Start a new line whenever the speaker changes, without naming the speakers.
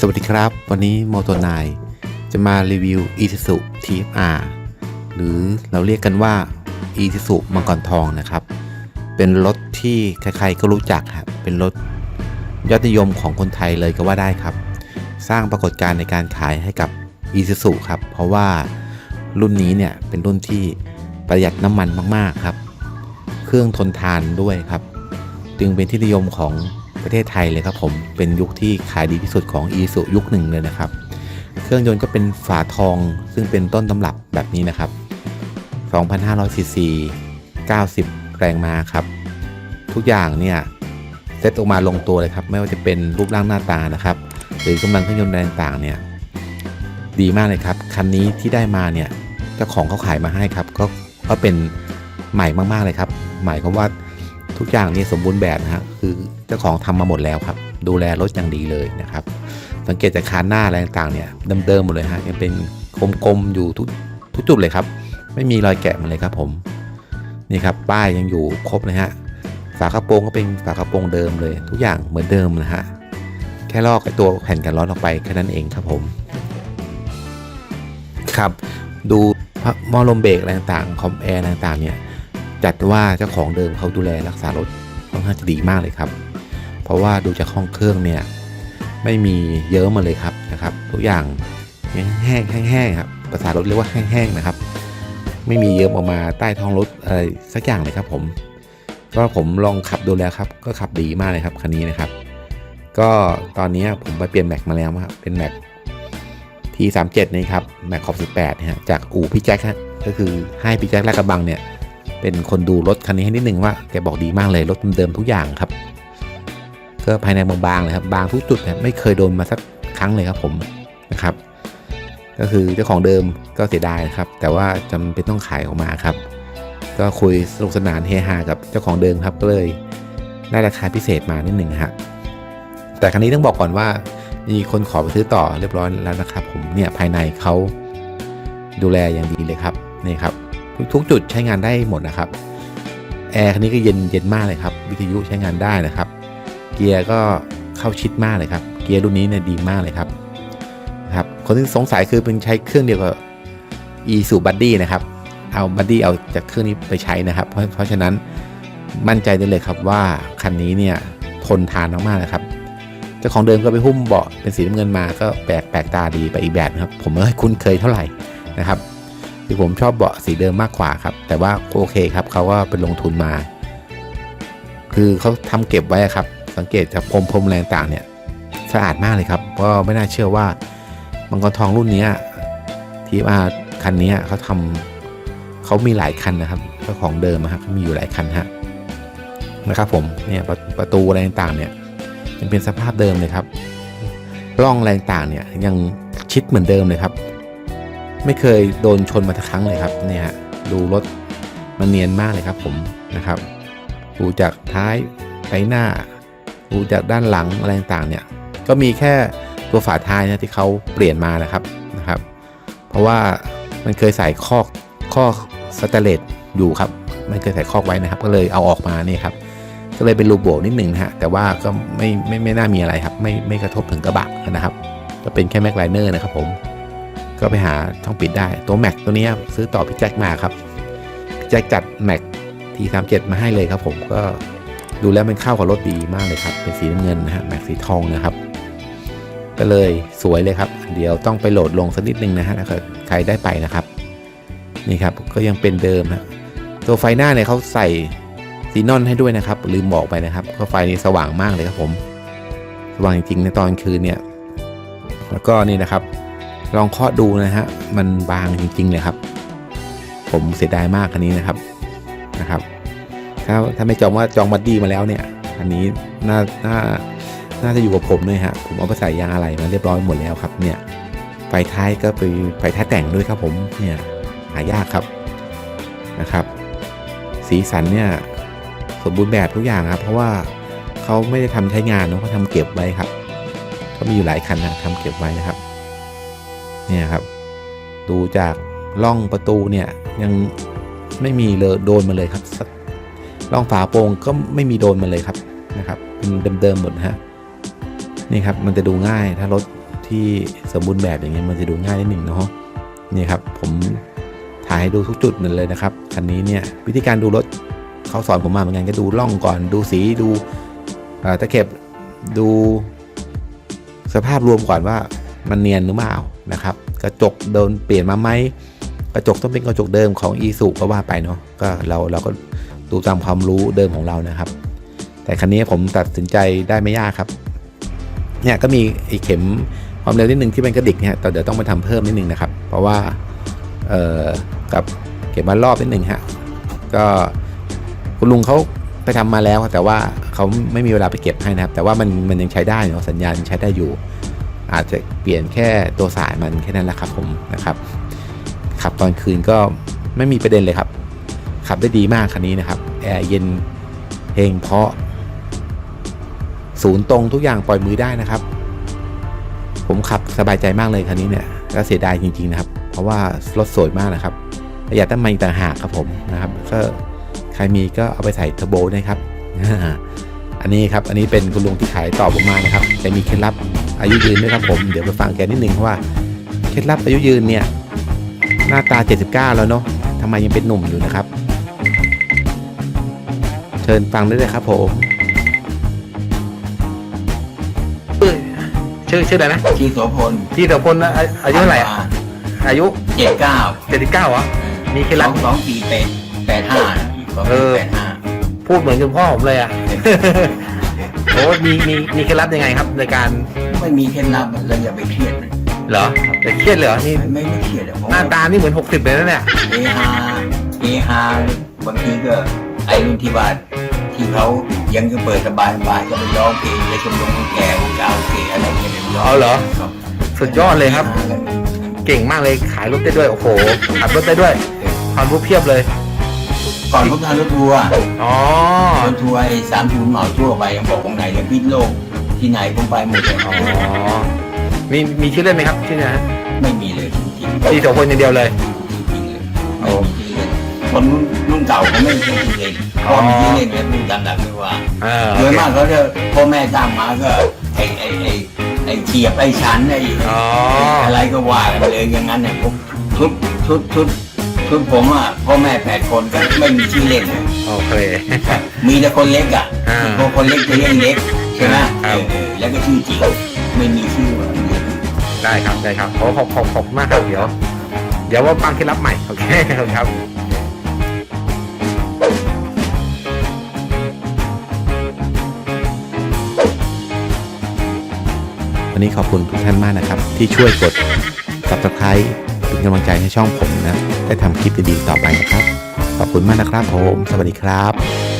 สวัสดีครับ วันนี้โมโตนายจะมารีวิว Isuzu TFR หรือเราเรียกกันว่า Isuzu มังกรทองนะครับ เป็นรถที่ใครๆก็รู้จักครับเป็นรถยอดนิยมของคนไทยเลยก็ว่าได้ครับ สร้างปรากฏการณ์ในการขายให้กับ Isuzu ครับ เพราะว่ารุ่นนี้เนี่ยเป็นรุ่นที่ประหยัดน้ำมันมากๆครับ เครื่องทนทานด้วยครับ จึงเป็นที่นิยมของ ประเทศไทยเลยครับผมเป็นยุคที่ขายดีที่สุดของ e ีสุยุคหนึ่งเลยนะครับ เครื่องยนต์ก็เป็นฝาทองซึ่งเป็นต้นตำรับแบบนี้นะครับ2,500ซีซี90 แรงม้าครับ ทุกอย่างเนี่ยเซตออกมาลงตัวเลยครับ ไม่ว่าจะเป็นรูปร่างหน้าตานะครับ หรือกำลังเครื่องยนต์แรงต่างเนี่ยดีมากเลยครับ คันนี้ที่ได้มาเนี่ยเจ้าของเขาขายมาให้ครับ ก็ก็เป็นใหม่มากๆเลยครับ หมายความว่า ทุกอย่างนี่สมบูรณ์แบบนะฮะคือเจ้าของทำมาหมดแล้วครับ ดูแลรถอย่างดีเลยนะครับ สังเกตจากคานหน้าอะไรต่างๆเนี่ยเดิมๆหมดเลยฮะยังเป็นกลมๆอยู่ทุกทุกจุดเลยครับ ไม่มีรอยแกะมันเลยครับผมนี่ครับป้ายยังอยู่ครบเลยฮะฝากระโปรงก็เป็นฝากระโปรงเดิมเลย ทุกอย่างเหมือนเดิมนะฮะแค่ลอกตัวแผ่นกันร้อนออกไปแค่นั้นเองครับผมครับดูหม้อลมเบรกอะไรต่างๆคอมแอร์อะไรต่างๆเนี่ย จัดว่าเจ้าของเดิมเขาดูแลรักษารถค่อนข้างจะดีมากเลยครับ เพราะว่าดูจากห้องเครื่องเนี่ยไม่มีเยอะมาเลยครับนะครับ ทุกอย่างแห้งๆแห้งครับภาษารถเรียกว่าแห้งๆนะครับ ไม่มีเยิ้มออกมาใต้ท้องรถอะไรสักอย่างเลยครับผม ก็ผมลองขับดูแล้วครับ ก็ขับดีมากเลยครับคันนี้นะครับ ก็ตอนนี้ผมไปเปลี่ยนแม็กมาแล้วครับเป็นแม็ก T37 นี่ครับแม็กขอบ18นะฮะจากอู่พี่แจ็คฮะก็คือให้พี่แจ็คแรกกระบังเนี่ย เป็นคนดูรถคันนี้ให้นิดนึงว่าแกบอกดีมากเลยรถเดิมทุกอย่างครับ ก็ภายในบางๆเลยครับบางทุกจุดไม่เคยโดนมาสักครั้งเลยครับผมนะครับ ก็คือเจ้าของเดิมก็เสียดายครับ แต่ว่าจำเป็นต้องขายออกมาครับ ก็คุยสนุกสนานเฮฮากับเจ้าของเดิมครับก็เลยได้ราคาพิเศษมานิดหนึ่งฮะแต่คันนี้ต้องบอกก่อนว่า มีคนขอไปซื้อต่อเรียบร้อยแล้วนะครับ ผมเนี่ยภายในเขาดูแลอย่างดีเลยครับนี่ครับ ทุกจุดใช้งานได้หมดนะครับแอร์คันนี้ก็เย็นเย็นมากเลยครับ วิทยุใช้งานได้นะครับ เกียร์ก็เข้าชิดมากเลยครับ เกียร์รุ่นนี้เนี่ยดีมากเลยครับนะครับ คนที่สงสัยคือเป็นใช้เครื่องเดียวกับ e สูบัดดี้นะครับ เอาบัดดี้เอาจากเครื่องนี้ไปใช้นะครับ เพราะเพราะฉะนั้นมั่นใจได้เลยครับว่าคันนี้เนี่ยทนทานมากๆนะครับเจ้าของเดิมก็ไปหุ้มเบาะเป็นสีน้ำเงินมาก็แปลกแปลกตาดีไปอีกแบบนะครับ ผมไม่คุ้นเคยเท่าไหร่นะครับ คือผมชอบเบาะสีเดิมมากกว่าครับ แต่ว่าโอเคครับเขาก็เป็นลงทุนมา คือเขาทำเก็บไว้ครับ สังเกตจากพรมพรมแรงต่างเนี่ยสะอาดมากเลยครับเพราะไม่น่าเชื่อว่ามังกรทองรุ่นนี้ทีอาคันนี้เขาทำเขามีหลายคันนะครับเจ้าของเดิมนะครับมีอยู่หลายคันฮะนะครับผมเนี่ยประประตูอะไรต่างเนี่ยยังเป็นสภาพเดิมเลยครับร่องแรงต่างเนี่ยยังชิดเหมือนเดิมเลยครับ ไม่เคยโดนชนมาทักครั้งเลยครับเนี่ยฮะดูรถมันเนียนมากเลยครับผมนะครับดูจากท้ายไปหน้าดูจากด้านหลังอะไรต่างเนี่ย ก็มีแค่ตัวฝาท้ายนะที่เขาเปลี่ยนมานะครับนะครับ เพราะว่ามันเคยใส่คอกข้อสแตเลสอยู่ครับ มันเคยใส่คอกไว้นะครับ ก็เลยเอาออกมานี่ครับก็เลยเป็นรูโบนิดหนึ่งนะฮะแต่ว่าก็ไม่ไม่ไม่น่ามีอะไรครับ ไม่ไม่กระทบถึงกระบะนะครับ ก็เป็นแค่แม็กไลเนอร์นะครับผม ก็ไปหาช่องปิดได้ตัวแม็กตัวนี้ซื้อต่อพี่แจ็คมาครับแจ็คจัดแม็กทีสามเจ็ดมาให้เลยครับผมก็ดูแล้วมันเข้ากับรถดีมากเลยครับ เป็นสีน้ำเงินนะฮะแม็กสีทองนะครับ ก็เลยสวยเลยครับ เดี๋ยวต้องไปโหลดลงสักนิดนึงนะฮะถ้าใครได้ไปนะครับ นี่ครับก็ยังเป็นเดิมนะตัวไฟหน้าเนี่ยเขาใส่ซีนอนให้ด้วยนะครับ ลืมบอกไปนะครับ ก็ไฟนี้สว่างมากเลยครับผม สว่างจริงๆในตอนคืนเนี่ย แล้วก็นี่นะครับ ลองเคาะดูนะฮะมันบางจริงๆเลยครับ ผมเสียดายมากคันนี้นะครับนะครับ ถ้าถ้าไม่จองว่าจองบัดดี้มาแล้วเนี่ย อันนี้น่าน่าน่าจะอยู่กับผมเลยฮะผมเอาไปใส่ยางอะไรมาเรียบร้อยหมดแล้วครับ เนี่ยไฟท้ายก็ไปไฟท้ายแต่งด้วยครับผมเนี่ยหายากครับนะครับ สีสันเนี่ยสมบูรณ์แบบทุกอย่างครับ เพราะว่าเขาไม่ได้ทำใช้งานเนาะเขาทำเก็บไว้ครับเขามีอยู่หลายคันนะทำเก็บไว้นะครับ เนี่ยครับ ดูจากล่องประตูเนี่ยยังไม่มีเลยโดนมาเลยครับล่องฝาโปร่งก็ไม่มีโดนมาเลยครับนะครับเป็นเดิมๆหมดฮะนี่ครับมันจะดูง่ายถ้ารถที่สมบูรณ์แบบอย่างเงี้ยมันจะดูง่ายนิดหนึ่งเนาะนี่ครับผมถ่ายให้ดูทุกจุดเลยนะครับคันนี้เนี่ยวิธีการดูรถเขาสอนผมมาเหมือนกันก็ดูล่องก่อนดูสีดูตะเข็บดูสภาพรวมก่อนว่า มันเนียนหรือเปล่านะครับ กระจกโดนเปลี่ยนมาไหมกระจกต้องเป็นกระจกเดิมของ e s u ก็ว่าไปเนาะก็เราเราก็ดูตามความรู้เดิมของเรานะครับ แต่คันนี้ผมตัดสินใจได้ไม่ยากครับ เนี่ยก็มีไอ้เข็มความเร็วนิดนึงที่เป็นกระดิกเนี่ยแต่เดี๋ยวต้องไปทำเพิ่มนิดนึงนะครับ เพราะว่าเอ่อกับเข็มวัดรอบนิดนึงฮะก็คุณลุงเขาไปทำมาแล้วแต่ว่าเขาไม่มีเวลาไปเก็บให้นะครับ แต่ว่ามันมันยังใช้ได้เนาะสัญญาณใช้ได้อยู่ อาจจะเปลี่ยนแค่ตัวสายมันแค่นั้นแหละครับผมนะครับขับตอนคืนก็ไม่มีประเด็นเลยครับ ขับได้ดีมากคันนี้นะครับแอร์เย็นเพลงเพราะศูนย์ตรงทุกอย่างปล่อยมือได้นะครับ ผมขับสบายใจมากเลยคันนี้เนี่ยก็เสียดายจริงๆนะครับ เพราะว่ารถสวยมากนะครับประหยัดน้ำมันต่างหากครับผมนะครับก็ใครมีก็เอาไปใส่เทอร์โบนะครับอันนี้ครับอันนี้เป็นคุณลุงที่ขายต่อผมมานะครับแกมีเคล็ดลับ อายุยืนด้วยครับผม เดี๋ยวไปฟังแกนิดนึงว่าเคล็ดลับอายุยืนเนี่ยหน้าตา 79 แล้วเนาะทำไมยังเป็นหนุ่มอยู่นะครับ เชิญฟังได้เลยครับผมชื่อชื่ออะไรนะ
ชีโสพล
ที่แต่คนอาอายุเท่าไหร่อะอายุ
เจ็ดเก้า
79เหรอมีเคล็ด
ส
ลั
อบงสองสี่แปดแปดห้าสอง
เออ
แปดห้า
พูดเหมือนคุณพ่อผมเลยอะ โอ้มีมีมีเคล็ดลับยังไงครับ ในการ
ไม่มีเคล็ดลับเราอย่าไปเครียดมัน
เหรอแต่เครียดเลยเหรอนี่
ไม่ไม่เครียดอะเพราะ
หน้าตานี่เหมือน 60 เลยนะเนี่ย
เอฮาเอฮาบางทีก็ไอ้รุ่นที่บ้านที่เขายังจะเปิดสบายสบายก็ไปร้องเพลงในชมรมคนแก่วงการโอเคอะไรเงี้ยไปร้อง
เอาเหรอ
ครับ
สุดยอดเลยครับ เก่งมากเลยขายรถได้ด้วย โอ้โหขับรถได้ด้วย ความรู้เพียบเลย
ก่อนผมทำรถทัวร์
อ๋อ
รถทัวร์ไอ้สามศูนย์เหมาทั่วไปยังบอกของไหนเลยพิษโลก ที่ไหนผมไปหมดเลย
อ๋อมีมีชื่อเล่นไหมครับชื่อเนี้ฮะ
ไม่มีเลยจริงๆ
ที่โสพลอย่างเดียวเลย
จริงๆเลยไม่มีชื่อเล่นคนรุ่นรุ่นเก่าเขาไม่ใช่ชื่อเล่นเขามีชื่อเล่นแล้วรุ่นดังๆไม่ว่า
เออ
โดยมากเขาจะพ่อแม่ตั้งมาก็ไอ้ไอ้ไอ้ไอ้เทียบไอ้ชันไอ้
อ๋อ
อะไรก็ว่ากันเลยอย่างนั้นเนี่ยผมชุดชุดชุดชุดผมอะพ่อแม่แปดคนก็ไม่มีชื่อเล่นเลย
โอเค
มีแต่คนเล็กอะ
อ่า
พวกคนเล็กจะเรียกเล็ก ใช่ไหม
ครับ
เออแล้วก็ชื่อจริงไม่มีชื่อว่า
ได้ครับได้ครับขอขอบขอบขอบคุณมากครับเดี๋ยว เดี๋ยวว่าฟังเคล็ดลับใหม่โอเคครับวันนี้ขอบคุณทุกท่านมากนะครับ ที่ช่วยกด subscribe เป็นกำลังใจให้ช่องผมนะ ได้ทำคลิปดีๆต่อไปนะครับ ขอบคุณมากนะครับผม สวัสดีครับ